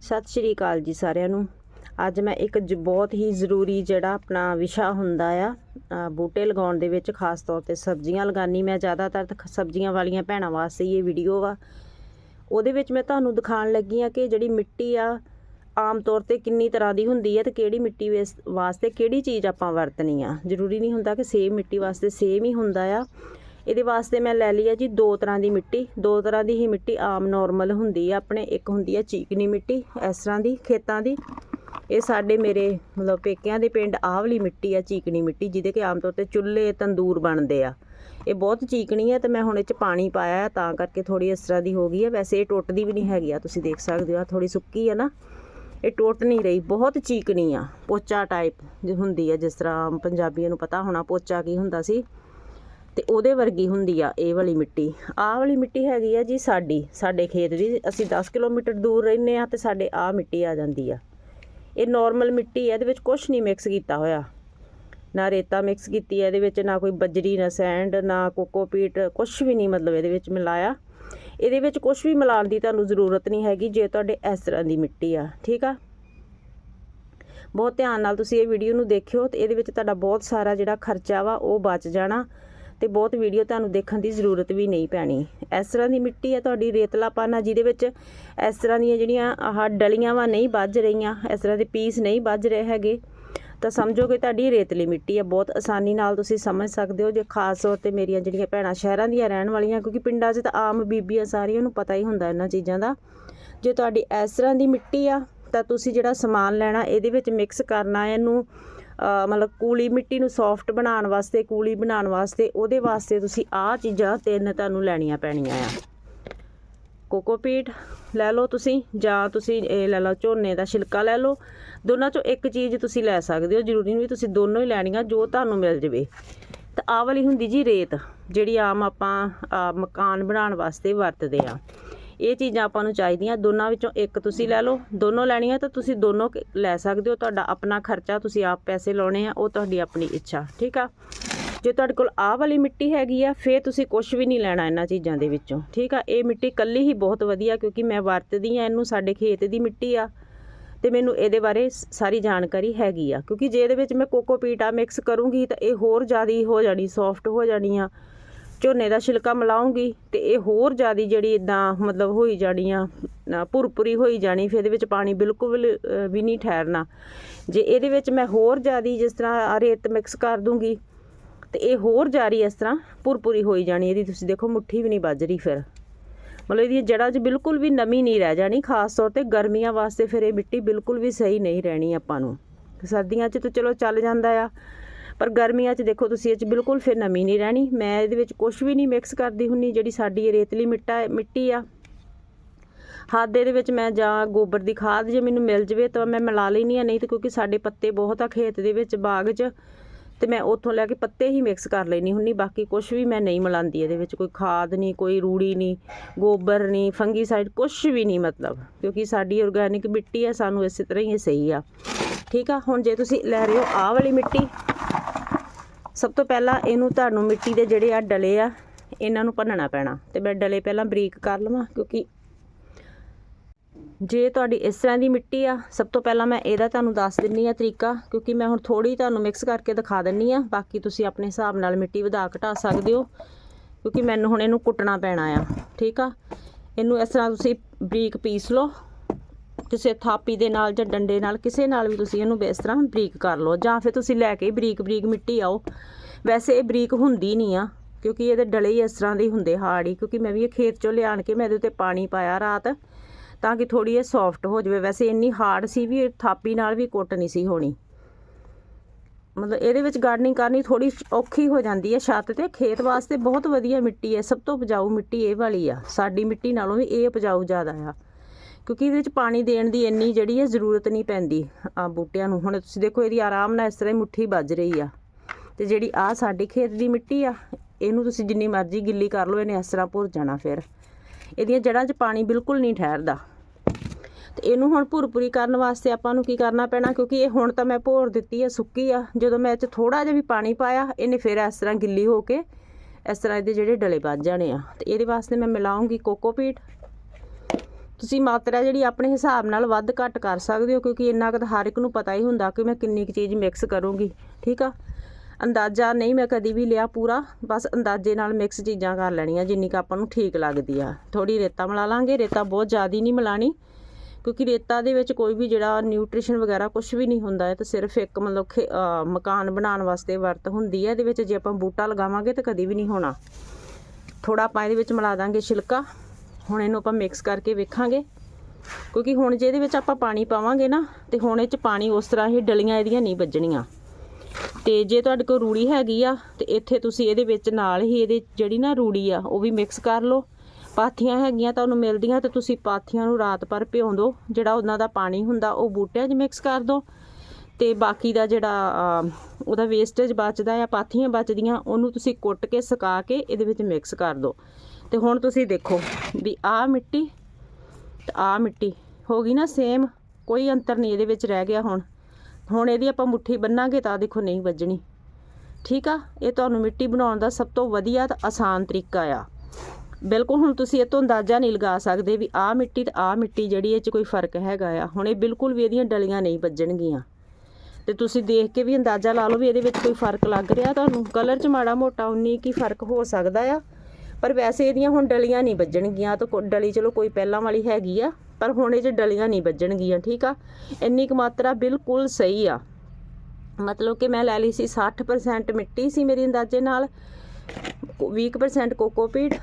ਸਤਿ ਸ਼੍ਰੀ ਅਕਾਲ ਜੀ ਸਾਰਿਆਂ ਨੂੰ। ਅੱਜ ਮੈਂ ਇੱਕ ਜ- ਬਹੁਤ ਹੀ ਜ਼ਰੂਰੀ ਜਿਹੜਾ ਆਪਣਾ ਵਿਸ਼ਾ ਹੁੰਦਾ ਆ ਬੂਟੇ ਲਗਾਉਣ ਦੇ ਵਿੱਚ ਖਾਸ ਤੌਰ ਤੇ ਸਬਜ਼ੀਆਂ ਲਗਾਨੀ। ਮੈਂ ਜ਼ਿਆਦਾਤਰ ਖ- ਸਬਜ਼ੀਆਂ ਵਾਲੀਆਂ ਭੈਣਾਂ ਵਾਸਤੇ ਇਹ ਵੀਡੀਓ ਵਾ। ਉਹਦੇ ਵਿੱਚ ਮੈਂ ਤੁਹਾਨੂੰ ਦਿਖਾਉਣ ਲੱਗੀ ਆ ਕਿ ਜਿਹੜੀ ਮਿੱਟੀ ਆ, ਆਮ ਤੌਰ ਤੇ ਕਿੰਨੀ ਤਰ੍ਹਾਂ ਦੀ ਹੁੰਦੀ ਹੈ ਤੇ ਕਿਹੜੀ ਮਿੱਟੀ ਵੇਸ- ਵਾਸਤੇ ਕਿਹੜੀ ਚੀਜ਼ ਆਪਾਂ ਵਰਤਣੀ ਆ। ਜ਼ਰੂਰੀ ਨਹੀਂ ਹੁੰਦਾ ਕਿ ਸੇਮ ਮਿੱਟੀ ਵਾਸਤੇ ਸੇਮ ਹੀ ਹੁੰਦਾ ਆ। ਇਹਦੇ ਵਾਸਤੇ ਮੈਂ ਲੈ ਲਈ ਆ ਜੀ ਦੋ ਤਰ੍ਹਾਂ ਦੀ ਮਿੱਟੀ, ਦੋ ਤਰ੍ਹਾਂ ਦੀ ਹੀ ਮਿੱਟੀ ਆਮ ਨਾਰਮਲ ਹੁੰਦੀ ਆ ਆਪਣੇ, ਇੱਕ ਹੁੰਦੀ ਆ ਚੀਕਣੀ ਮਿੱਟੀ, ਇਸ ਤਰ੍ਹਾਂ ਦੀ ਖੇਤਾਂ ਦੀ। ਇਹ ਸਾਡੇ ਮੇਰੇ ਮਤਲਬ ਪੇਕਿਆਂ ਦੇ ਪਿੰਡ ਆਹ ਵਾਲੀ ਮਿੱਟੀ ਆ, ਚੀਕਣੀ ਮਿੱਟੀ, ਜਿਹਦੇ ਕਿ ਆਮ ਤੌਰ ਤੇ ਚੁੱਲ੍ਹੇ, ਤੰਦੂਰ ਬਣਦੇ ਆ। ਇਹ ਬਹੁਤ ਚੀਕਣੀ ਹੈ ਤੇ ਮੈਂ ਹੁਣ ਇਹ ਚ ਪਾਣੀ ਪਾਇਆ ਤਾਂ ਕਰਕੇ ਥੋੜੀ ਇਸ ਤਰ੍ਹਾਂ ਦੀ ਹੋ ਗਈ ਹੈ ਵੈਸੇ ਇਹ ਟੁੱਟਦੀ ਵੀ ਨਹੀਂ ਹੈਗੀ ਆ, ਤੁਸੀਂ ਦੇਖ ਸਕਦੇ ਹੋ ਆ ਥੋੜੀ ਸੁੱਕੀ ਹੈ ਨਾ। ਇਹ ਟੁੱਟ ਨਹੀਂ ਰਹੀ, ਬਹੁਤ ਚੀਕਣੀ ਆ, ਪੋਚਾ ਟਾਈਪ ਹੁੰਦੀ ਆ, ਜਿਸ ਤਰ੍ਹਾਂ ਆਮ ਪੰਜਾਬੀਆਂ ਨੂੰ ਪਤਾ ਹੋਣਾ ਪੋਚਾ ਕੀ ਹੁੰਦਾ ਸੀ। ਤੇ ਉਹਦੇ ਵਰਗੀ ਹੁੰਦੀ ਆ ਇਹ ਵਾਲੀ ਮਿੱਟੀ। ਆਹ ਵਾਲੀ ਮਿੱਟੀ ਹੈਗੀ ਆ ਜੀ ਸਾਡੀ। ਸਾਡੇ ਖੇਤ ਦੀ ਅਸੀਂ 10 ਕਿਲੋਮੀਟਰ ਦੂਰ ਰਹਿੰਦੇ ਆ ਤੇ ਸਾਡੇ ਆਹ ਮਿੱਟੀ ਆ ਜਾਂਦੀ ਆ। ਇਹ ਨਾਰਮਲ ਮਿੱਟੀ ਆ, ਇਹਦੇ ਵਿੱਚ ਕੁਝ ਨਹੀਂ ਮਿਕਸ ਕੀਤਾ ਹੋਇਆ। ਨਾ ਰੇਤਾ ਮਿਕਸ ਕੀਤੀ ਹੈ ਇਹਦੇ ਵਿੱਚ ਨਾ ਕੋਈ ਬਜਰੀ, ਨਾ ਸੈਂਡ, ਨਾ ਕੋਕੋਪੀਟ ਕੁਝ ਵੀ ਨਹੀਂ ਮਤਲਬ ਇਹਦੇ ਵਿੱਚ ਮਿਲਾਇਆ। ਇਹਦੇ ਵਿੱਚ ਕੁਝ ਵੀ ਮਿਲਾਉਣ ਦੀ ਤੁਹਾਨੂੰ ਜ਼ਰੂਰਤ ਨਹੀਂ ਹੈਗੀ ਜੇ ਤੁਹਾਡੇ ਇਸ ਤਰ੍ਹਾਂ ਦੀ ਮਿੱਟੀ ਆ, ਠੀਕ ਆ? ਬਹੁਤ ਧਿਆਨ ਨਾਲ ਤੁਸੀਂ ਇਹ ਵੀਡੀਓ ਨੂੰ ਦੇਖਿਓ ਤੇ ਇਹਦੇ ਵਿੱਚ ਤੁਹਾਡਾ ਬਹੁਤ ਸਾਰਾ ਜਿਹੜਾ ਖਰਚਾ ਵਾ ਉਹ ਬਚ ਜਾਣਾ। ਤੇ ਬਹੁਤ ਵੀਡੀਓ ਤੁਹਾਨੂੰ ਦੇਖਣ ਦੀ ਜ਼ਰੂਰਤ ਵੀ ਨਹੀਂ ਪੈਣੀ। ਇਸ ਤਰ੍ਹਾਂ ਦੀ ਮਿੱਟੀ ਹੈ ਤੁਹਾਡੀ ਰੇਤਲਾਪਨ ਆ ਜਿਹਦੇ ਵਿੱਚ ਇਸ ਤਰ੍ਹਾਂ ਦੀਆਂ ਜਿਹੜੀਆਂ ਆਹ ਡਲੀਆਂ ਵਾ ਨਹੀਂ ਵੱਜ ਰਹੀਆਂ, ਇਸ ਤਰ੍ਹਾਂ ਦੇ ਪੀਸ ਨਹੀਂ ਵੱਜ ਰਹੇ ਹੈਗੇ। ਤਾਂ ਸਮਝੋ ਕਿ ਤੁਹਾਡੀ ਰੇਤਲੀ ਮਿੱਟੀ ਹੈ, ਬਹੁਤ ਆਸਾਨੀ ਨਾਲ ਤੁਸੀਂ ਸਮਝ ਸਕਦੇ ਹੋ, ਜੇ ਖਾਸ ਤੌਰ ਤੇ ਮੇਰੀਆਂ ਜਿਹੜੀਆਂ ਭੈਣਾਂ ਸ਼ਹਿਰਾਂ ਦੀਆਂ ਰਹਿਣ ਵਾਲੀਆਂ, ਕਿਉਂਕਿ ਪਿੰਡਾਂ 'ਚ ਤਾਂ ਆਮ ਬੀਬੀਆਂ ਸਾਰੀਆਂ ਨੂੰ ਪਤਾ ਹੀ ਹੁੰਦਾ ਇਹਨਾਂ ਚੀਜ਼ਾਂ ਦਾ। ਜੇ ਤੁਹਾਡੀ ਇਸ ਤਰ੍ਹਾਂ ਦੀ ਮਿੱਟੀ ਆ, ਤਾਂ ਤੁਸੀਂ ਜਿਹੜਾ ਸਮਾਨ ਲੈਣਾ, ਇਹਦੇ ਵਿੱਚ ਮਿਕਸ ਕਰਨਾ, ਇਹਨੂੰ ਮਤਲਬ ਕੂਲੀ ਮਿੱਟੀ ਨੂੰ ਸੌਫਟ ਬਣਾਉਣ ਵਾਸਤੇ, ਕੂਲੀ ਬਣਾਉਣ ਵਾਸਤੇ, ਉਹਦੇ ਵਾਸਤੇ ਤੁਸੀਂ ਆਹ ਚੀਜ਼ਾਂ ਤਿੰਨ ਤੁਹਾਨੂੰ ਲੈਣੀਆਂ ਪੈਣੀਆਂ ਆ। ਕੋਕੋਪੀਟ ਲੈ ਲਓ ਤੁਸੀਂ, ਜਾਂ ਤੁਸੀਂ ਇਹ ਲੈ ਲਓ ਝੋਨੇ ਦਾ ਛਿਲਕਾ ਲੈ ਲਓ। ਦੋਨਾਂ ਚੋਂ ਇੱਕ ਚੀਜ਼ ਤੁਸੀਂ ਲੈ ਸਕਦੇ ਹੋ, ਜ਼ਰੂਰੀ ਨਹੀਂ ਵੀ ਤੁਸੀਂ ਦੋਨੋਂ ਹੀ ਲੈਣੀਆਂ, ਜੋ ਤੁਹਾਨੂੰ ਮਿਲ ਜਵੇ। ਤਾਂ ਆਹ ਵਾਲੀ ਹੁੰਦੀ ਜੀ ਰੇਤ, ਜਿਹੜੀ ਆਮ ਆਪਾਂ ਮਕਾਨ ਬਣਾਉਣ ਵਾਸਤੇ ਵਰਤਦੇ ਆ। ਇਹ ਚੀਜ਼ਾਂ ਆਪਾਂ ਨੂੰ ਚਾਹੀਦੀਆਂ, ਦੋਨਾਂ ਵਿੱਚੋਂ ਇੱਕ ਤੁਸੀਂ ਲੈ ਲਓ। ਦੋਨੋਂ ਲੈਣੀਆਂ ਤਾਂ ਤੁਸੀਂ ਦੋਨੋਂ ਲੈ ਸਕਦੇ ਹੋ। ਤੁਹਾਡਾ ਆਪਣਾ ਖਰਚਾ, ਤੁਸੀਂ ਆਪ ਪੈਸੇ ਲਾਉਣੇ ਆ, ਉਹ ਤੁਹਾਡੀ ਆਪਣੀ ਇੱਛਾ, ਠੀਕ ਆ? ਜੇ ਤੁਹਾਡੇ ਕੋਲ ਆਹ ਵਾਲੀ ਮਿੱਟੀ ਹੈਗੀ ਆ, ਫੇਰ ਤੁਸੀਂ ਕੁਝ ਵੀ ਨਹੀਂ ਲੈਣਾ ਇਹਨਾਂ ਚੀਜ਼ਾਂ ਦੇ ਵਿੱਚੋਂ, ਠੀਕ ਆ? ਇਹ ਮਿੱਟੀ ਕੱਲੀ ਹੀ ਬਹੁਤ ਵਧੀਆ, ਕਿਉਂਕਿ ਮੈਂ ਵਰਤਦੀ ਆ ਇਹਨੂੰ, ਸਾਡੇ ਖੇਤ ਦੀ ਮਿੱਟੀ ਆ। ਤੇ ਮੈਨੂੰ ਇਹਦੇ ਬਾਰੇ ਸਾਰੀ ਜਾਣਕਾਰੀ ਹੈਗੀ ਆ। ਕਿਉਂਕਿ ਜੇ ਇਹਦੇ ਵਿੱਚ ਮੈਂ ਕੋਕੋਪੀਟਾ ਮਿਕਸ ਕਰੂੰਗੀ, ਤਾਂ ਇਹ ਹੋਰ ਜ਼ਿਆਦਾ ਹੋ ਜਾਣੀ ਸੌਫਟ ਹੋ ਜਾਣੀ ਆ। ਝੋਨੇ ਦਾ ਛਿਲਕਾ ਮਿਲਾਉਂਗੀ ਤੇ ਇਹ ਹੋਰ ਜ਼ਿਆਦੀ ਜਿਹੜੀ ਇਦਾਂ ਮਤਲਬ ਹੋਈ ਜਾਣੀ ਆ ਅ, ਭੁਰਭੁਰੀ ਹੋਈ ਜਾਣੀ ਫਿਰ ਇਹਦੇ ਵਿੱਚ ਪਾਣੀ ਬਿਲਕੁਲ ਵੀ ਨਹੀਂ ਠਹਿਰਨਾ। ਜੇ ਇਹਦੇ ਵਿੱਚ ਮੈਂ ਹੋਰ ਜ਼ਿਆਦੀ ਜਿਸ ਤਰ੍ਹਾਂ ਰੇਤ ਮਿਕਸ ਕਰ ਦੂੰਗੀ ਤੇ ਇਹ ਹੋਰ ਜਾਰੀ ਇਸ ਤਰ੍ਹਾਂ ਭੁਰਪੁਰੀ ਹੋਈ ਜਾਣੀ ਇਹਦੀ ਤੁਸੀਂ ਦੇਖੋ ਮੁੱਠੀ ਵੀ ਨਹੀਂ ਵੱਜ ਰਹੀ ਫਿਰ। ਮਤਲਬ ਇਹਦੀਆਂ ਜੜ੍ਹਾਂ 'ਚ ਬਿਲਕੁਲ ਵੀ ਨਮੀ ਨਹੀਂ ਰਹਿ ਜਾਣੀ ਖਾਸ ਤੌਰ ਤੇ ਗਰਮੀਆਂ ਵਾਸਤੇ ਫਿਰ ਇਹ ਮਿੱਟੀ ਬਿਲਕੁਲ ਵੀ ਸਹੀ ਨਹੀਂ ਰਹਿਣੀ ਆਪਾਂ ਨੂੰ। ਸਰਦੀਆਂ 'ਚ ਤਾਂ ਚਲੋ ਚੱਲ ਜਾਂਦਾ ਆ ਪਰ ਗਰਮੀਆਂ 'ਚ ਦੇਖੋ ਤੁਸੀਂ ਇਹ 'ਚ ਬਿਲਕੁਲ ਫਿਰ ਨਮੀ ਨਹੀਂ ਰਹਿਣੀ। ਮੈਂ ਇਹਦੇ ਵਿੱਚ ਕੁਝ ਵੀ ਨਹੀਂ ਮਿਕਸ ਕਰਦੀ ਹੁੰਨੀ ਜਿਹੜੀ ਸਾਡੀ ਰੇਤਲੀ ਮਿੱਟਾ, ਮਿੱਟੀ ਆ। ਹੱਦ ਦੇ ਵਿੱਚ ਮੈਂ ਜਾਂ ਗੋਬਰ ਦੀ ਖਾਦ ਜੇ ਮੈਨੂੰ ਮਿਲ ਜਵੇ ਤਾਂ ਮੈਂ ਮਿਲਾ ਲੈਣੀ ਆ ਨਹੀਂ ਤਾਂ ਕਿਉਂਕਿ ਸਾਡੇ ਪੱਤੇ ਬਹੁਤ ਆ ਖੇਤ ਦੇ ਵਿੱਚ, ਬਾਗ 'ਚ। ਤੇ ਮੈਂ ਉੱਥੋਂ ਲੈ ਕੇ ਪੱਤੇ ਹੀ ਮਿਕਸ ਕਰ ਲੈਣੀ ਹੁੰਨੀ ਬਾਕੀ ਕੁਝ ਵੀ ਮੈਂ ਨਹੀਂ ਮਿਲਾਉਂਦੀ ਇਹਦੇ ਵਿੱਚ, ਕੋਈ ਖਾਦ ਨਹੀਂ, ਕੋਈ ਰੂੜੀ ਨਹੀਂ, ਗੋਬਰ ਨਹੀਂ, ਫੰਗੀਸਾਈਡ ਕੁਝ ਵੀ ਨਹੀਂ ਮਤਲਬ, ਕਿਉਂਕਿ ਸਾਡੀ ਆਰਗੈਨਿਕ ਮਿੱਟੀ ਆ, ਸਾਨੂੰ ਇਸੇ ਤਰ੍ਹਾਂ ਹੀ ਸਹੀ ਆ। ਠੀਕ ਆ, ਹੁਣ ਜੇ ਤੁਸੀਂ ਲੈ ਰਹੇ ਹੋ ਆਹ ਵਾਲੀ ਮਿੱਟੀ ਸਭ ਤੋਂ ਪਹਿਲਾਂ ਇਹਨੂੰ ਤੁਹਾਨੂੰ ਮਿੱਟੀ ਦੇ ਜਿਹੜੇ ਆ ਡਲੇ ਆ, ਇਹਨਾਂ ਨੂੰ ਭੰਨਣਾ ਪੈਣਾ ਤੇ ਮੈਂ ਡਲੇ ਪਹਿਲਾਂ ਬਰੀਕ ਕਰ ਲਵਾਂ ਕਿਉਂਕਿ ਜੇ ਤੁਹਾਡੀ ਇਸ ਤਰ੍ਹਾਂ ਦੀ ਮਿੱਟੀ ਆ, ਸਭ ਤੋਂ ਪਹਿਲਾਂ ਮੈਂ ਇਹਦਾ ਤੁਹਾਨੂੰ ਦੱਸ ਦਿੰਨੀ ਆ ਤਰੀਕਾ ਕਿਉਂਕਿ ਮੈਂ ਹੁਣ ਥੋੜੀ ਤੁਹਾਨੂੰ ਮਿਕਸ ਕਰਕੇ ਦਿਖਾ ਦਿੰਨੀ ਆ, ਬਾਕੀ ਤੁਸੀਂ ਆਪਣੇ ਹਿਸਾਬ ਨਾਲ ਮਿੱਟੀ ਵਧਾ ਘਟਾ ਸਕਦੇ ਹੋ ਕਿਉਂਕਿ ਮੈਨੂੰ ਹੁਣ ਇਹਨੂੰ ਕੁੱਟਣਾ ਪੈਣਾ ਆ, ਠੀਕ ਆ? ਇਹਨੂੰ ਇਸ ਤਰ੍ਹਾਂ ਤੁਸੀਂ ਬਰੀਕ ਪੀਸ ਲਓ ਕਿਸੇ ਥਾਪੀ ਦੇ ਨਾਲ ਜਾਂ ਡੰਡੇ ਨਾਲ ਕਿਸੇ ਨਾਲ ਵੀ ਤੁਸੀਂ ਇਹਨੂੰ ਇਸ ਤਰ੍ਹਾਂ ਬਰੀਕ ਕਰ ਲਓ ਜਾਂ ਫਿਰ ਤੁਸੀਂ ਲੈ ਕੇ ਬਰੀਕ ਬਰੀਕ ਮਿੱਟੀ ਆਓ। ਵੈਸੇ ਇਹ ਬਰੀਕ ਹੁੰਦੀ ਨਹੀਂ ਆ, ਕਿਉਂਕਿ ਇਹਦੇ ਡਲੇ ਹੀ ਇਸ ਤਰ੍ਹਾਂ ਦੇ ਹੁੰਦੇ ਹਾਰਡ ਹੀ, ਕਿਉਂਕਿ ਮੈਂ ਵੀ ਇਹ ਖੇਤ ਚੋਂ ਲਿਆਣ ਕੇ ਮੈਂ ਇਹਦੇ ਉੱਤੇ ਪਾਣੀ ਪਾਇਆ ਰਾਤ, ਤਾਂ ਕਿ ਥੋੜੀ ਇਹ ਸੌਫਟ ਹੋ ਜਾਵੇ। ਵੈਸੇ ਇੰਨੀ ਹਾਰਡ ਸੀ ਵੀ ਇਹ ਥਾਪੀ ਨਾਲ ਵੀ ਕੁੱਟ ਨਹੀਂ ਸੀ ਹੋਣੀ। ਮਤਲਬ ਇਹਦੇ ਵਿੱਚ ਗਾਰਡਨਿੰਗ ਕਰਨੀ ਥੋੜੀ ਔਖੀ ਹੋ ਜਾਂਦੀ ਹੈ। ਛੱਤ ਤੇ ਖੇਤ ਵਾਸਤੇ ਬਹੁਤ ਵਧੀਆ ਮਿੱਟੀ ਹੈ, ਸਭ ਤੋਂ ਉਪਜਾਊ ਮਿੱਟੀ ਇਹ ਵਾਲੀ ਆ। ਸਾਡੀ ਮਿੱਟੀ ਨਾਲੋਂ ਵੀ ਇਹ ਉਪਜਾਊ ਜ਼ਿਆਦਾ ਆ। ਕਿਉਂਕਿ ਇਹਦੇ ਵਿੱਚ ਪਾਣੀ ਦੇਣ ਦੀ ਇੰਨੀ ਜਿਹੜੀ ਹੈ ਜ਼ਰੂਰਤ ਨਹੀਂ ਪੈਂਦੀ ਆ ਬੂਟਿਆਂ ਨੂੰ। ਹੁਣ ਤੁਸੀਂ ਦੇਖੋ ਇਹਦੀ ਆਰਾਮ ਨਾਲ ਇਸ ਤਰ੍ਹਾਂ ਹੀ ਮੁੱਠੀ ਵੱਜ ਰਹੀ ਆ। ਤੇ ਜਿਹੜੀ ਆ ਸਾਡੇ ਖੇਤ ਦੀ ਮਿੱਟੀ ਆ, ਇਹਨੂੰ ਤੁਸੀਂ ਜਿੰਨੀ ਮਰਜ਼ੀ ਗਿੱਲੀ ਕਰ ਲਓ, ਇਹਨੇ ਇਸ ਤਰ੍ਹਾਂ ਭੁਰ ਜਾਣਾ ਫਿਰ। ਇਹਦੀਆਂ ਜੜ੍ਹਾਂ 'ਚ ਪਾਣੀ ਬਿਲਕੁਲ ਨਹੀਂ ਠਹਿਰਦਾ। ਤੇ ਇਹਨੂੰ ਹੁਣ ਭੁਰਪੁਰੀ ਕਰਨ ਵਾਸਤੇ ਆਪਾਂ ਨੂੰ ਕੀ ਕਰਨਾ ਪੈਣਾ? ਕਿਉਂਕਿ ਇਹ ਹੁਣ ਤਾਂ ਮੈਂ ਭੋਰ ਦਿੱਤੀ ਆ, ਸੁੱਕੀ ਆ। ਜਦੋਂ ਮੈਂ ਇਹ 'ਚ ਥੋੜਾ ਜਿਹਾ ਵੀ ਪਾਣੀ ਪਾਇਆ, ਇਹਨੇ ਫਿਰ ਇਸ ਤਰ੍ਹਾਂ ਗਿੱਲੀ ਹੋ ਕੇ ਇਸ ਤਰ੍ਹਾਂ ਇਹਦੇ ਜਿਹੜੇ ਡਲੇ ਵੱਜ ਜਾਣੇ ਆ। ਤੇ ਇਹਦੇ ਵਾਸਤੇ ਮੈਂ ਮਿਲਾਉਂਗੀ ਕੋਕੋਪੀਟ ਤੁਸੀਂ ਮਾਤਰਾ ਜਿਹੜੀ ਆਪਣੇ ਹਿਸਾਬ ਨਾਲ ਵੱਧ ਘੱਟ ਕਰ ਸਕਦੇ ਹੋ, ਕਿਉਂਕਿ ਇੰਨਾ ਕੁ ਤਾਂ ਹਰ ਇੱਕ ਨੂੰ ਪਤਾ ਹੀ ਹੁੰਦਾ ਕਿ ਮੈਂ ਕਿੰਨੀ ਕੁ ਚੀਜ਼ ਮਿਕਸ ਕਰੂੰਗੀ, ਠੀਕ ਆ? ਅੰਦਾਜ਼ਾ ਨਹੀਂ ਮੈਂ ਕਦੀ ਵੀ ਲਿਆ ਪੂਰਾ, ਬਸ ਅੰਦਾਜ਼ੇ ਨਾਲ ਮਿਕਸ ਚੀਜ਼ਾਂ ਕਰ ਲੈਣੀਆਂ, ਜਿੰਨੀ ਕੁ ਆਪਾਂ ਨੂੰ ਠੀਕ ਲੱਗਦੀ ਆ। ਥੋੜੀ ਰੇਤਾ ਮਿਲਾ ਲਾਂਗੇ, ਰੇਤਾ ਬਹੁਤ ਜ਼ਿਆਦੀ ਨਹੀਂ ਮਿਲਾਣੀ, ਕਿਉਂਕਿ ਰੇਤਾ ਦੇ ਵਿੱਚ ਕੋਈ ਵੀ ਜਿਹੜਾ ਨਿਊਟ੍ਰੀਸ਼ਨ ਵਗੈਰਾ ਕੁਝ ਵੀ ਨਹੀਂ ਹੁੰਦਾ, ਇਹ ਤਾਂ ਸਿਰਫ ਇੱਕ ਮਤਲਬ ਖੇ- ਮਕਾਨ ਬਣਾਉਣ ਵਾਸਤੇ ਵਰਤ ਹੁੰਦੀ ਹੈ ਇਹਦੇ ਵਿੱਚ ਜੇ ਆਪਾਂ ਬੂਟਾ ਲਗਾਵਾਂਗੇ ਤਾਂ ਕਦੀ ਵੀ ਨਹੀਂ ਹੋਣਾ। ਥੋੜਾ ਆਪਾਂ ਇਹਦੇ ਵਿੱਚ ਮਿਲਾ ਦਾਂਗੇ ਛਿਲਕਾ ਹੁਣ ਇਹਨੂੰ ਆਪਾਂ ਮਿਕਸ ਕਰਕੇ ਵੇਖਾਂਗੇ। ਕਿਉਂਕਿ ਹੁਣ ਜੇ ਇਹਦੇ ਵਿੱਚ ਆਪਾਂ ਪਾਣੀ ਪਾਵਾਂਗੇ ਨਾ, ਤੇ ਹੁਣ ਇਹ ਚ ਪਾਣੀ ਉਸ ਤਰ੍ਹਾਂ ਹੀ ਡਲੀਆਂ ਇਹਦੀਆਂ ਨਹੀਂ ਵੱਜਣੀਆਂ। ਤੇ ਜੇ ਤੁਹਾਡੇ ਕੋਲ ਰੂੜੀ ਹੈਗੀ ਆ, ਤੇ ਇੱਥੇ ਤੁਸੀਂ ਇਹਦੇ ਵਿੱਚ ਨਾਲ ਹੀ ਇਹਦੇ ਜਿਹੜੀ ਨਾ ਰੂੜੀ ਆ, ਉਹ ਵੀ ਮਿਕਸ ਕਰ ਲਓ। ਪਾਥੀਆਂ ਹੈਗੀਆਂ ਤੁਹਾਨੂੰ ਮਿਲਦੀਆਂ, ਤੇ ਤੁਸੀਂ ਪਾਥੀਆਂ ਨੂੰ ਰਾਤ ਭਰ ਭਿਉਂ ਦਿਓ ਜਿਹੜਾ ਉਹਨਾਂ ਦਾ ਪਾਣੀ ਹੁੰਦਾ, ਉਹ ਬੂਟਿਆਂ 'ਚ ਮਿਕਸ ਕਰ ਦਿਓ ਤੇ ਬਾਕੀ ਦਾ ਜਿਹੜਾ ਉਹਦਾ ਵੇਸਟੇਜ ਬਚਦਾ ਆ, ਪਾਥੀਆਂ ਬਚਦੀਆਂ, ਉਹਨੂੰ ਤੁਸੀਂ ਕੁੱਟ ਕੇ ਸੁਕਾ ਕੇ ਇਹਦੇ ਵਿੱਚ ਮਿਕਸ ਕਰ ਦਿਓ ਤੇ ਹੁਣ ਤੁਸੀਂ ਦੇਖੋ ਵੀ ਆਹ ਮਿੱਟੀ ਤੇ ਆਹ ਮਿੱਟੀ ਹੋ ਗਈ ਨਾ ਸੇਮ ਕੋਈ ਅੰਤਰ ਨਹੀਂ ਇਹਦੇ ਵਿੱਚ ਰਹਿ ਗਿਆ ਹੁਣ। ਹੁਣ ਇਹਦੀ ਆਪਾਂ ਮੁੱਠੀ ਬੰਨਾਂਗੇ ਤਾਂ ਦੇਖੋ ਨਹੀਂ ਵੱਜਣੀ। ਠੀਕ ਆ? ਇਹ ਤੁਹਾਨੂੰ ਮਿੱਟੀ ਬਣਾਉਣ ਦਾ ਸਭ ਤੋਂ ਵਧੀਆ ਤੇ ਆਸਾਨ ਤਰੀਕਾ ਆ। ਬਿਲਕੁਲ ਹੁਣ ਤੁਸੀਂ ਇਹ ਤੋਂ ਅੰਦਾਜ਼ਾ ਨਹੀਂ ਲਗਾ ਸਕਦੇ ਵੀ ਆਹ ਮਿੱਟੀ ਤੇ ਆਹ ਮਿੱਟੀ ਜਿਹੜੀ ਇਹ 'ਚ ਕੋਈ ਫ਼ਰਕ ਹੈਗਾ ਆ। ਹੁਣ ਇਹ ਬਿਲਕੁਲ ਵੀ ਇਹਦੀਆਂ ਡਲੀਆਂ ਨਹੀਂ ਵੱਜਣਗੀਆਂ। ਤੇ ਤੁਸੀਂ ਦੇਖ ਕੇ ਵੀ ਅੰਦਾਜ਼ਾ ਲਾ ਲਓ ਵੀ ਇਹਦੇ ਵਿੱਚ ਕੋਈ ਫ਼ਰਕ ਲੱਗ ਰਿਹਾ ਤੁਹਾਨੂੰ। ਕਲਰ 'ਚ ਮਾੜਾ ਮੋਟਾ ਉਨੀ ਕੀ ਫ਼ਰਕ ਹੋ ਸਕਦਾ ਆ। ਪਰ ਵੈਸੇ ਇਹਦੀਆਂ ਹੁਣ ਡਲੀਆਂ ਨਹੀਂ ਵੱਜਣਗੀਆਂ, ਤਾਂ ਕੋ- ਡਲੀ ਚਲੋ ਕੋਈ ਪਹਿਲਾਂ ਵਾਲੀ ਹੈਗੀ ਆ, ਪਰ ਹੁਣ ਇਹ 'ਚ ਡਲੀਆਂ ਨਹੀਂ ਵੱਜਣਗੀਆਂ, ਠੀਕ ਆ? ਇੰਨੀ ਕੁ ਮਾਤਰਾ ਬਿਲਕੁਲ ਸਹੀ ਆ। ਮਤਲਬ ਕਿ ਮੈਂ ਲੈ ਲਈ ਸੀ 60% ਮਿੱਟੀ ਸੀ ਮੇਰੇ ਅੰਦਾਜ਼ੇ ਨਾਲ 20% ਕੋਕੋਪੀਟ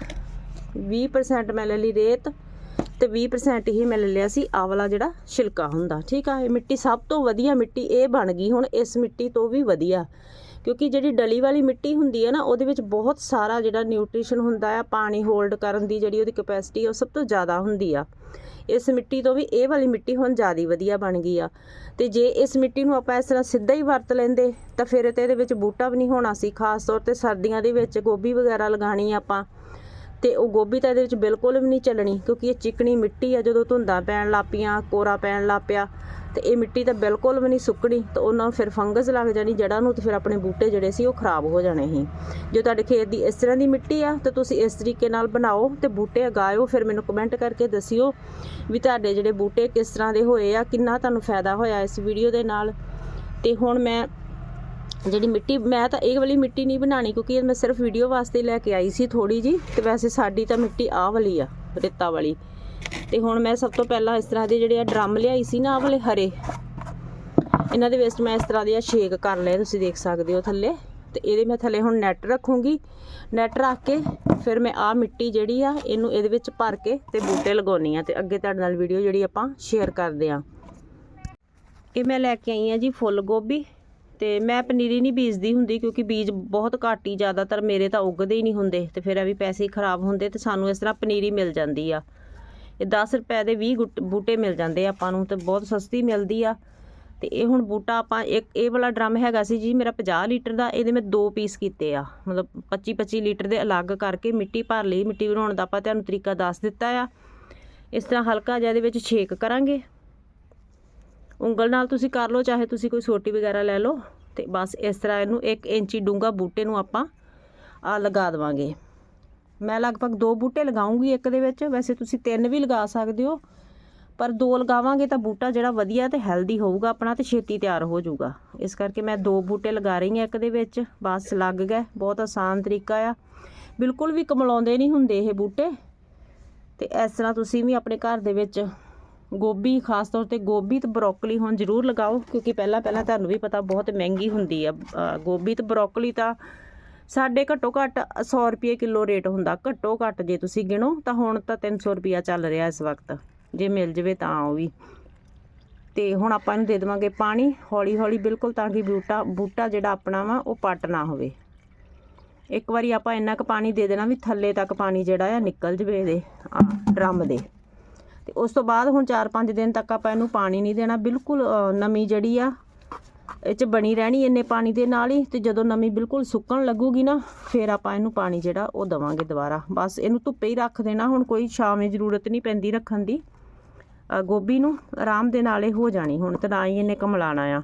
20% ਮੈਂ ਲੈ ਲਈ ਰੇਤ ਤੇ 20% ਹੀ ਮੈਂ ਲੈ ਲਿਆ ਸੀ ਆਵਲਾ ਜਿਹੜਾ ਛਿਲਕਾ ਹੁੰਦਾ, ਠੀਕ ਆ? ਇਹ ਮਿੱਟੀ ਸਭ ਤੋਂ ਵਧੀਆ ਮਿੱਟੀ ਇਹ ਬਣ ਗਈ ਹੁਣ, ਇਸ ਮਿੱਟੀ ਤੋਂ ਵੀ ਵਧੀਆ। ਕਿਉਂਕਿ ਜਿਹੜੀ ਡਲੀ ਵਾਲੀ ਮਿੱਟੀ ਹੁੰਦੀ ਹੈ ਨਾ, ਉਹਦੇ ਵਿੱਚ ਬਹੁਤ ਸਾਰਾ ਜਿਹੜਾ ਨਿਊਟ੍ਰੀਸ਼ਨ ਹੁੰਦਾ ਆ, ਪਾਣੀ ਹੋਲਡ ਕਰਨ ਦੀ ਜਿਹੜੀ ਉਹਦੀ ਕਪੈਸਿਟੀ ਉਹ ਸਭ ਤੋਂ ਜ਼ਿਆਦਾ ਹੁੰਦੀ ਆ। ਇਸ ਮਿੱਟੀ ਤੋਂ ਵੀ ਇਹ ਵਾਲੀ ਮਿੱਟੀ ਹੁਣ ਜ਼ਿਆਦਾ ਵਧੀਆ ਬਣ ਗਈ ਆ। ਤੇ ਜੇ ਇਸ ਮਿੱਟੀ ਨੂੰ ਆਪਾਂ ਇਸ ਤਰ੍ਹਾਂ ਸਿੱਧਾ ਹੀ ਵਰਤ ਲੈਂਦੇ, ਤਾਂ ਫਿਰ ਤੇ ਇਹਦੇ ਵਿੱਚ ਬੂਟਾ ਵੀ ਨਹੀਂ ਹੋਣਾ ਸੀ। ਖਾਸ ਤੌਰ ਤੇ ਸਰਦੀਆਂ ਦੇ ਵਿੱਚ ਗੋਭੀ ਵਗੈਰਾ ਲਗਾਣੀ ਆਪਾਂ। ਤੇ ਉਹ ਗੋਭੀ ਤਾਂ ਇਹਦੇ ਵਿੱਚ ਬਿਲਕੁਲ ਵੀ ਨਹੀਂ ਚੱਲਣੀ, ਕਿਉਂਕਿ ਇਹ ਚਿਕਣੀ ਮਿੱਟੀ ਆ, ਜਦੋਂ ਧੁੰਦਾਂ ਪੈਣ ਲੱਪੀਆਂ ਕੋਰਾ ਪੈਣ ਲੱਪਿਆ ਤੇ ਇਹ ਮਿੱਟੀ ਤਾਂ ਬਿਲਕੁਲ ਵੀ ਨਹੀਂ ਸੁੱਕਣੀ, ਤੇ ਉਹਨਾਂ ਨੂੰ ਫਿਰ ਫੰਗਸ ਲੱਗ ਜਾਣੀ ਜੜ੍ਹਾਂ ਨੂੰ ਤੇ ਫਿਰ ਆਪਣੇ ਬੂਟੇ ਜਿਹੜੇ ਸੀ ਉਹ ਖਰਾਬ ਹੋ ਜਾਣੇ ਸੀ। ਜੇ ਤੁਹਾਡੇ ਖੇਤ ਦੀ ਇਸ ਤਰ੍ਹਾਂ ਦੀ ਮਿੱਟੀ ਆ, ਤਾਂ ਤੁਸੀਂ ਇਸ ਤਰੀਕੇ ਨਾਲ ਬਣਾਓ ਤੇ ਬੂਟੇ ਉਗਾਇਓ ਫਿਰ ਮੈਨੂੰ ਕਮੈਂਟ ਕਰਕੇ ਦੱਸਿਓ ਵੀ ਤੁਹਾਡੇ ਜਿਹੜੇ ਬੂਟੇ ਕਿਸ ਤਰ੍ਹਾਂ ਦੇ ਹੋਏ ਆ, ਕਿੰਨਾ ਤੁਹਾਨੂੰ ਫਾਇਦਾ ਹੋਇਆ ਇਸ ਵੀਡੀਓ ਦੇ ਨਾਲ। ਤੇ ਹੁਣ ਮੈਂ ਜਿਹੜੀ ਮਿੱਟੀ, ਮੈਂ ਤਾਂ ਇਹ ਵਾਲੀ ਮਿੱਟੀ ਨਹੀਂ ਬਣਾਣੀ ਕਿਉਂਕਿ ਇਹ ਮੈਂ ਸਿਰਫ ਵੀਡੀਓ ਵਾਸਤੇ ਲੈ ਕੇ ਆਈ ਸੀ ਥੋੜੀ ਜੀ ਤੇ ਵੈਸੇ ਸਾਡੀ ਤਾਂ ਮਿੱਟੀ ਆਹ ਵਾਲੀ ਆ, ਰੇਤਾ ਵਾਲੀ। ਤੇ ਹੁਣ ਮੈਂ ਸਭ ਤੋਂ ਪਹਿਲਾਂ ਇਸ ਤਰ੍ਹਾਂ ਦੇ ਜਿਹੜੇ ਆ ਡਰਮ ਲਿਆਈ ਸੀ ਨਾ ਆਹ ਵਾਲੇ ਹਰੇ, ਇਹਨਾਂ ਦੇ ਵਿੱਚ ਮੈਂ ਇਸ ਤਰ੍ਹਾਂ ਦੇ ਆ ਸ਼ੇਕ ਕਰ ਲਏ, ਤੁਸੀਂ ਦੇਖ ਸਕਦੇ ਹੋ ਥੱਲੇ। ਤੇ ਇਹਦੇ ਮੈਂ ਥੱਲੇ ਹੁਣ ਨੈਟ ਰੱਖੂੰਗੀ। ਨੈਟ ਰੱਖ ਕੇ ਫਿਰ ਮੈਂ ਆਹ ਮਿੱਟੀ ਜਿਹੜੀ ਆ, ਇਹਨੂੰ ਇਹਦੇ ਵਿੱਚ ਭਰ ਕੇ ਤੇ ਬੂਟੇ ਲਗਾਉਣੀ ਆ ਤੇ ਅੱਗੇ ਤੁਹਾਡੇ ਨਾਲ ਵੀਡੀਓ ਜਿਹੜੀ ਆਪਾਂ ਸ਼ੇਅਰ ਕਰਦੇ ਆ। ਇਹ ਮੈਂ ਲੈ ਕੇ ਆਈ ਆ ਜੀ ਫੁੱਲ ਗੋਭੀ। ਤੇ ਮੈਂ ਪਨੀਰੀ ਨਹੀਂ ਬੀਜਦੀ ਹੁੰਦੀ ਕਿਉਂਕਿ ਬੀਜ ਬਹੁਤ ਘੱਟ ਹੀ ਜ਼ਿਆਦਾਤਰ ਮੇਰੇ ਤਾਂ ਉੱਗਦੇ ਹੀ ਨਹੀਂ ਹੁੰਦੇ ਤੇ ਫਿਰ ਇਹ ਵੀ ਪੈਸੇ ਖਰਾਬ ਹੁੰਦੇ ਤੇ ਸਾਨੂੰ ਇਸ ਤਰ੍ਹਾਂ ਪਨੀਰੀ ਮਿਲ ਜਾਂਦੀ ਆ। ਇਹ 10 ਰੁਪਏ ਦੇ 20 ਗੁੱਟ- ਬੂਟੇ ਮਿਲ ਜਾਂਦੇ ਆ ਆਪਾਂ ਨੂੰ ਤੇ ਬਹੁਤ ਸਸਤੀ ਮਿਲਦੀ ਆ। ਤੇ ਇਹ ਹੁਣ ਬੂਟਾ ਆਪਾਂ ਇੱਕ ਇਹ ਵਾਲਾ ਡਰਮ ਹੈਗਾ ਸੀ ਜੀ ਮੇਰਾ 50 ਲੀਟਰ ਦਾ, ਇਹਦੇ ਮੈਂ ਦੋ ਪੀਸ ਕੀਤੇ ਆ। ਮਤਲਬ 25 25 ਲੀਟਰ ਦੇ ਅਲੱਗ ਕਰਕੇ ਮਿੱਟੀ ਭਰ ਲਈ, ਮਿੱਟੀ ਬਣਾਉਣ ਦਾ ਆਪਾਂ ਤੁਹਾਨੂੰ ਤਰੀਕਾ ਦੱਸ ਦਿੱਤਾ ਆ। ਇਸ ਤਰ੍ਹਾਂ ਹਲਕਾ ਜਿਹਾ ਇਹਦੇ ਵਿੱਚ ਛੇਕ ਕਰਾਂਗੇ। ਉਂਗਲ ਨਾਲ ਤੁਸੀਂ ਕਰ ਲਓ, ਚਾਹੇ ਤੁਸੀਂ ਕੋਈ ਸੋਟੀ ਵਗੈਰਾ ਲੈ ਲਓ। ਤੇ ਬਸ ਇਸ ਤਰ੍ਹਾਂ ਇਹਨੂੰ 1 ਇੰਚੀ ਡੂੰਘਾ ਬੂਟੇ ਨੂੰ ਆਪਾਂ ਆ ਲਗਾ ਦੇਵਾਂਗੇ। ਮੈਂ ਲਗਭਗ ਦੋ ਬੂਟੇ ਲਗਾਉਂਗੀ ਇੱਕ ਦੇ ਵਿੱਚ। ਵੈਸੇ ਤੁਸੀਂ ਤਿੰਨ ਵੀ ਲਗਾ ਸਕਦੇ ਹੋ, ਪਰ ਦੋ ਲਗਾਵਾਂਗੇ ਤਾਂ ਬੂਟਾ ਜਿਹੜਾ ਵਧੀਆ ਤੇ ਹੈਲਦੀ ਹੋਊਗਾ ਆਪਣਾ ਤੇ ਛੇਤੀ ਤਿਆਰ ਹੋ ਜਾਊਗਾ। ਇਸ ਕਰਕੇ ਮੈਂ ਦੋ ਬੂਟੇ ਲਗਾ ਰਹੀ ਹਾਂ ਇੱਕ ਦੇ ਵਿੱਚ। ਬਸ ਲੱਗ ਗਏ, ਬਹੁਤ ਆਸਾਨ ਤਰੀਕਾ ਆ। ਬਿਲਕੁਲ ਵੀ ਕਮਲਾਉਂਦੇ ਨਹੀਂ ਹੁੰਦੇ ਇਹ ਬੂਟੇ। ਤੇ ਇਸ ਤਰ੍ਹਾਂ ਤੁਸੀਂ ਵੀ ਆਪਣੇ ਘਰ ਦੇ ਵਿੱਚ ਗੋਭੀ, ਖਾਸ ਤੌਰ ਤੇ ਗੋਭੀ ਤੇ ਬਰੋਕਲੀ ਹੁਣ ਜ਼ਰੂਰ ਲਗਾਓ, ਕਿਉਂਕਿ ਪਹਿਲਾਂ ਪਹਿਲਾਂ ਤੁਹਾਨੂੰ ਵੀ ਪਤਾ ਬਹੁਤ ਮਹਿੰਗੀ ਹੁੰਦੀ ਆ। ਗੋਭੀ ਤੇ ਬਰੋਕਲੀ ਤਾਂ ਸਾਡੇ ਘੱਟੋ ਘੱਟ 100 ਰੁਪਏ ਕਿਲੋ ਰੇਟ ਹੁੰਦਾ। ਘੱਟੋ ਘੱਟ ਜੇ ਤੁਸੀਂ ਗਿਣੋ ਤਾਂ ਹੁਣ ਤਾਂ 300 ਰੁਪਿਆ ਚੱਲ ਰਿਹਾ ਇਸ ਵਕਤ। ਜੇ ਮਿਲ ਜਵੇ ਤਾਂ ਉਹ ਵੀ। ਤੇ ਹੁਣ ਆਪਾਂ ਇਹਨੂੰ ਦੇ ਦੇਵਾਂਗੇ ਪਾਣੀ, ਹੌਲੀ ਹੌਲੀ ਬਿਲਕੁਲ ਤਾਂ ਕਿ ਬੂਟਾ ਬੂਟਾ ਜਿਹੜਾ ਆਪਣਾ ਵਾ ਉਹ ਪੱਟ ਨਾ ਹੋਵੇ। ਇੱਕ ਵਾਰੀ ਆਪਾਂ ਇੰਨਾ ਕੁ ਪਾਣੀ ਦੇ ਦੇਣਾ ਵੀ ਥੱਲੇ ਤੱਕ ਪਾਣੀ ਜਿਹੜਾ ਆ ਨਿਕਲ ਜਵੇ ਇਹਦੇ, ਆ ਡਰਮ ਦੇ। ਤੇ ਉਸ ਤੋਂ ਬਾਅਦ ਹੁਣ 4-5 ਦਿਨ ਤੱਕ ਆਪਾਂ ਇਹਨੂੰ ਪਾਣੀ ਨਹੀਂ ਦੇਣਾ, ਬਿਲਕੁਲ ਨਮੀ ਜਿਹੜੀ ਆ, ਇਹ ਚ ਬਣੀ ਰਹਿਣੀ ਇੰਨੇ ਪਾਣੀ ਦੇ ਨਾਲ ਹੀ ਤੇ ਜਦੋਂ ਨਮੀ ਬਿਲਕੁਲ ਸੁੱਕਣ ਲੱਗੂਗੀ ਨਾ, ਫਿਰ ਆਪਾਂ ਇਹਨੂੰ ਪਾਣੀ ਜਿਹੜਾ ਉਹ ਦਵਾਂਗੇ ਦੁਬਾਰਾ। ਬਸ ਇਹਨੂੰ ਧੁੱਪੇ ਹੀ ਰੱਖ ਦੇਣਾ, ਹੁਣ ਕੋਈ ਛਾਵੇਂ ਜ਼ਰੂਰਤ ਨਹੀਂ ਪੈਂਦੀ ਰੱਖਣ ਦੀ। ਗੋਭੀ ਨੂੰ ਆਰਾਮ ਦੇ ਨਾਲ ਇਹ ਹੋ ਜਾਣੀ ਹੁਣ ਤਾਂ ਨਾ ਹੀ ਇਹਨੇ ਕਮਲਾਣਾ ਆ।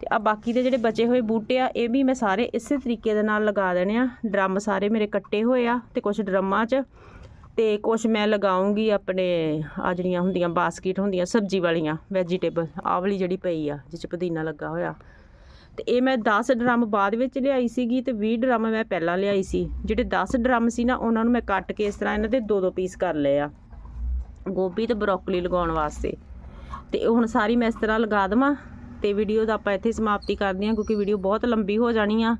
ਤੇ ਆ ਬਾਕੀ ਦੇ ਜਿਹੜੇ ਬਚੇ ਹੋਏ ਬੂਟੇ ਆ, ਇਹ ਵੀ ਮੈਂ ਸਾਰੇ ਇਸੇ ਤਰੀਕੇ ਦੇ ਨਾਲ ਲਗਾ ਦੇਣੇ ਆ। ਡਰਮ ਸਾਰੇ ਮੇਰੇ ਕੱਟੇ ਹੋਏ ਆ ਤੇ ਕੁਝ ਡਰਮਾਂ 'ਚ ਤੇ ਕੁਝ ਮੈਂ ਲਗਾਉਂਗੀ ਆਪਣੇ ਆ ਜਿਹੜੀਆਂ ਹੁੰਦੀਆਂ ਬਾਸਕਟ ਹੁੰਦੀਆਂ, ਸਬਜ਼ੀ ਵਾਲੀਆਂ ਵੈਜੀਟੇਬਲ ਆਹ ਵਾਲੀ ਜਿਹੜੀ ਪਈ ਆ ਜਿਸ 'ਚ ਪੁਦੀਨਾ ਲੱਗਾ ਹੋਇਆ। ਤੇ ਇਹ ਮੈਂ 10 ਡਰਮ ਬਾਅਦ ਵਿੱਚ ਲਿਆਈ ਸੀਗੀ ਤੇ 20 ਡਰਮ ਮੈਂ ਪਹਿਲਾਂ ਲਿਆਈ ਸੀ। ਜਿਹੜੇ 10 ਡਰਮ ਸੀ ਨਾ, ਉਹਨਾਂ ਨੂੰ ਮੈਂ ਕੱਟ ਕੇ ਇਸ ਤਰ੍ਹਾਂ ਇਹਨਾਂ ਦੇ ਦੋ ਦੋ ਪੀਸ ਕਰ ਲਏ ਆ। ਗੋਭੀ ਤੇ ਬਰੋਕਲੀ ਲਗਾਉਣ ਵਾਸਤੇ। ਤੇ ਇਹ ਹੁਣ ਸਾਰੀ ਮੈਂ ਇਸ ਤਰ੍ਹਾਂ ਲਗਾ ਦੇਵਾਂ ਤੇ ਵੀਡੀਓ ਦਾ ਆਪਾਂ ਇੱਥੇ ਸਮਾਪਤੀ ਕਰਦੇ ਹਾਂ, ਕਿਉਂਕਿ ਵੀਡੀਓ ਬਹੁਤ ਲੰਬੀ ਹੋ ਜਾਣੀ ਆ।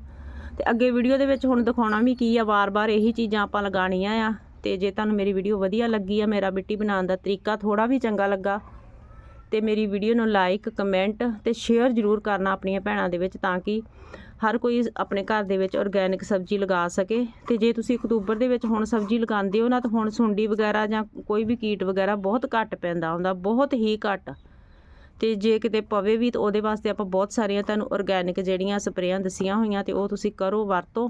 ਤੇ ਅੱਗੇ ਵੀਡੀਓ ਦੇ ਵਿੱਚ ਹੁਣ ਦਿਖਾਉਣਾ ਵੀ ਕੀ ਆ, ਵਾਰ-ਵਾਰ ਇਹੀ ਚੀਜ਼ਾਂ ਆਪਾਂ ਲਗਾਉਣੀਆਂ ਆ। ਤੇ ਜੇ ਤੁਹਾਨੂੰ ਮੇਰੀ ਵੀਡੀਓ ਵਧੀਆ ਲੱਗੀ ਆ, ਮੇਰਾ ਮਿੱਟੀ ਬਣਾਉਣ ਦਾ ਤਰੀਕਾ ਥੋੜਾ ਵੀ ਚੰਗਾ ਲੱਗਾ, ਤੇ ਮੇਰੀ ਵੀਡੀਓ ਨੂੰ ਲਾਈਕ ਕਮੈਂਟ ਤੇ ਸ਼ੇਅਰ ਜ਼ਰੂਰ ਕਰਨਾ ਆਪਣੀਆਂ ਭੈਣਾਂ ਦੇ ਵਿੱਚ ਤਾਂ ਕਿ ਹਰ ਕੋਈ ਆਪਣੇ ਘਰ ਦੇ ਵਿੱਚ ਆਰਗੈਨਿਕ ਸਬਜ਼ੀ ਲਗਾ ਸਕੇ। ਤੇ ਜੇ ਤੁਸੀਂ ਅਕਤੂਬਰ ਦੇ ਵਿੱਚ ਹੁਣ ਸਬਜ਼ੀ ਲਗਾਉਂਦੇ ਹੋ ਨਾ, ਤਾਂ ਹੁਣ ਸੁੰਡੀ ਵਗੈਰਾ ਜਾਂ ਕੋਈ ਵੀ ਕੀਟ ਵਗੈਰਾ ਬਹੁਤ ਘੱਟ ਪੈਂਦਾ ਹੁੰਦਾ, ਬਹੁਤ ਹੀ ਘੱਟ। ਤੇ ਜੇ ਕਿਤੇ ਪਵੇ ਵੀ, ਤਾਂ ਉਹਦੇ ਵਾਸਤੇ ਆਪਾਂ ਬਹੁਤ ਸਾਰੀਆਂ ਤੁਹਾਨੂੰ ਆਰਗੈਨਿਕ ਜਿਹੜੀਆਂ ਸਪਰੇਆਂ ਦਸੀਆਂ ਹੋਈਆਂ, ਤੇ ਉਹ ਤੁਸੀਂ ਕਰੋ, ਵਰਤੋ।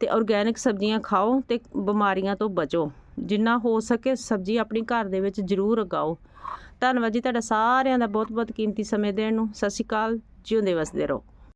ਤੇ ਆਰਗੈਨਿਕ ਸਬਜ਼ੀਆਂ ਖਾਓ ਤੇ ਬਿਮਾਰੀਆਂ ਤੋਂ ਬਚੋ। ਜਿੰਨਾ ਹੋ ਸਕੇ ਸਬਜ਼ੀ ਆਪਣੀ ਘਰ ਦੇ ਵਿੱਚ ਜ਼ਰੂਰ ਉਗਾਓ। ਧੰਨਵਾਦ ਜੀ ਤੁਹਾਡਾ ਸਾਰਿਆਂ ਦਾ ਬਹੁਤ ਬਹੁਤ ਕੀਮਤੀ ਸਮੇਂ ਦੇਣ ਨੂੰ। ਸਤਿ ਸ਼੍ਰੀ ਅਕਾਲ। ਜਿਉਂਦੇ ਵਸਦੇ ਰਹੋ।